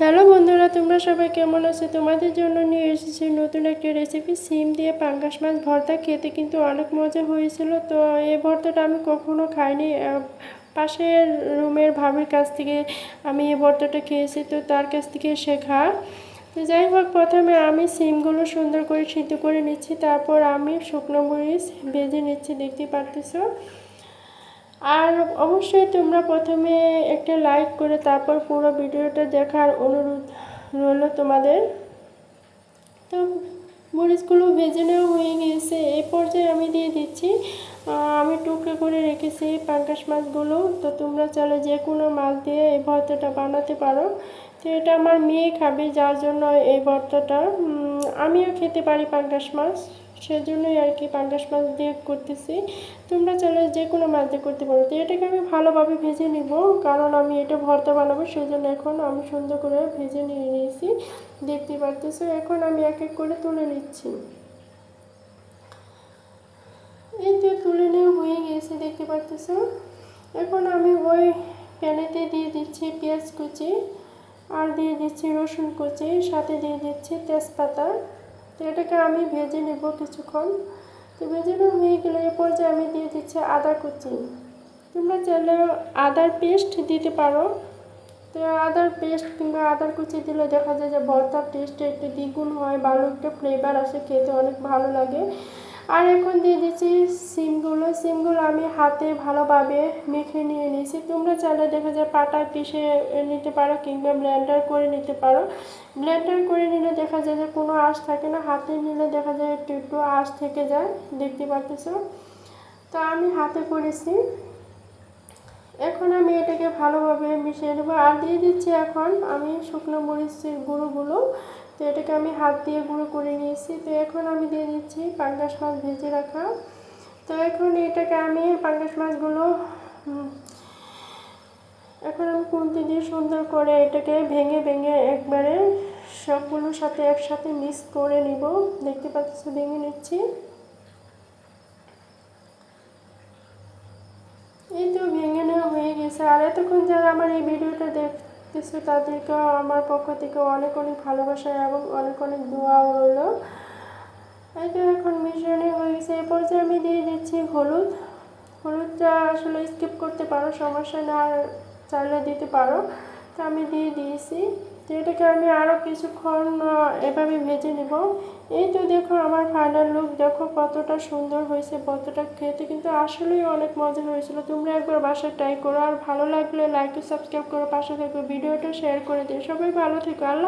Hello বন্ধুরা, তোমরা সবাই কেমন আছো? তোমাদের জন্য নিয়ে এসেছি নতুন একটি রেসিপি সিম দিয়ে পাঙ্গাস মাছ ভর্তা। খেতে কিন্তু অনেক মজা হয়েছিল। তো এই ভর্তাটা আমি কখনো খাইনি। পাশের রুমের ভাবির কাছ থেকে আমি এই ভর্তাটা খেয়েছি। তো তার কাছ থেকে শেখা তো যাই হোক, প্রথমে আমি সিমগুলো সুন্দর করে সিদ্ধ করে নিচ্ছি। তারপর আমি শুকনো মরিচ ভেজে নিচ্ছি, দেখতে পারতেছো? আর অবশ্যই তোমরা প্রথমে একটা লাইক করে তারপর পুরো ভিডিওটা দেখার অনুরোধ রইল তোমাদের। তো মরিচগুলো ভেজে নেওয়া হয়ে গিয়েছে এই পর্যায়ে আমি দিয়ে দিচ্ছি। আমি টুকরো করে রেখেছি পাঙ্কাশ মাছগুলো। তো তোমরা চলে যে কোনো মাছ দিয়ে এই ভর্তাটা বানাতে পারো। তো এটা আমার মেয়ে খাবে, যার জন্য এই ভর্তাটা আমিও খেতে পারি পাঙ্কাশ মাছ, সেজন্যই আর কি পাঙ্কাশ মাছ দিয়ে করতেছি। তোমরা চাইলে যে কোনো মাছ দিয়ে করতে পারো। তো এটাকে আমি ভালোভাবে ভেজে নিব, কারণ আমি এটা ভর্তা বানাবো সেই জন্য এখন আমি সুন্দর করে ভেজে নিয়ে নিয়েছি। দেখতে পারতেছো, এখন আমি এক এক করে তুলে নিচ্ছি। এই তো তুলে নেওয়া হয়ে গিয়েছে, দেখতে পারতেছো। এখন আমি ওই প্যানেতে দিয়ে দিচ্ছি পেঁয়াজ কুচি। আর দিয়ে দিচ্ছি রসুন কুচি, সাথে দিয়ে দিচ্ছি তেজপাতা। তো এটাকে আমি ভেজে নেব কিছুক্ষণ। তো ভেজে হয়ে গেলে এ পর্যায়ে আমি দিয়ে দিচ্ছি আদা কুচি। তোমরা চাইলে আদার পেস্ট দিতে পারো। তো আদার পেস্ট কিংবা আদার কুচি দিলে দেখা যায় যে ভর্তার টেস্ট একটু দ্বিগুণ হয় ভালো একটা ফ্লেভার আসে, খেতে অনেক ভালো লাগে। আর এখন দিয়ে দিচ্ছি সিমগুলো। সিমগুলো আমি হাতে ভালোভাবে মেখে নিয়ে নিয়েছি। তোমরা চাইলে দেখা যায় পাটা পিষে নিতে পারো কিংবা ব্লেন্ডার করে নিতে পারো। ব্লেন্ডার করে নিলে দেখা যায় যে কোনো আঁশ থাকে না। হাতে নিলে দেখা যায় একটু একটু আঁশ থেকে যায়। দেখতে পারতেছো? তো আমি হাতে করেছি। এখন আমি এটাকে ভালোভাবে মিশিয়ে নেব। আর দিয়ে দিচ্ছি এখন আমি শুকনো মরিচের গুঁড়োগুলো। তো এটাকে আমি হাত দিয়ে গুঁড়ো করে নিয়েছি। তো এখন আমি দিয়ে দিচ্ছি পাঙ্গাস মাছ ভেজে রাখা। তো এখন এটাকে আমি পাঙ্গাস মাছগুলো এখন আমি কুন্তি দিয়ে সুন্দর করে এটাকে ভেঙে ভেঙে একবারে সবগুলোর সাথে একসাথে মিক্স করে নিব। দেখতে পাচ্ছি, ভেঙে নিচ্ছি এই তো ভেঙে নেওয়া গেছে আর এতক্ষণ যারা আমার এই ভিডিওটা দেখতেছে তাদেরকেও আমার পক্ষ থেকে অনেক অনেক ভালোবাসা এবং অনেক অনেক দোয়া হলো তো এখন মিশ্রণে হয়ে গেছে এ পর্যায়ে আমি দিয়ে দিচ্ছি হলুদ। হলুদটা আসলে স্কিপ করতে পারো, সমস্যা না চাইলে দিতে পারো। আমি দিয়ে দিয়েছি। তো এটাকে আমি আরও কিছুক্ষণ এভাবে ভেজে নেব। এই তো দেখো আমার ফাইনাল লুক দেখো কতটা সুন্দর হয়েছে, কতটা খেতে কিন্তু আসলেই অনেক মজা হয়েছিল। তোমরা একবার বাসায় ট্রাই করো, আর ভালো লাগলে লাইক সাবস্ক্রাইব করো, পাশে থেকো ভিডিওটা শেয়ার করে দিও। সবাই ভালো থেকো, আল্লাহ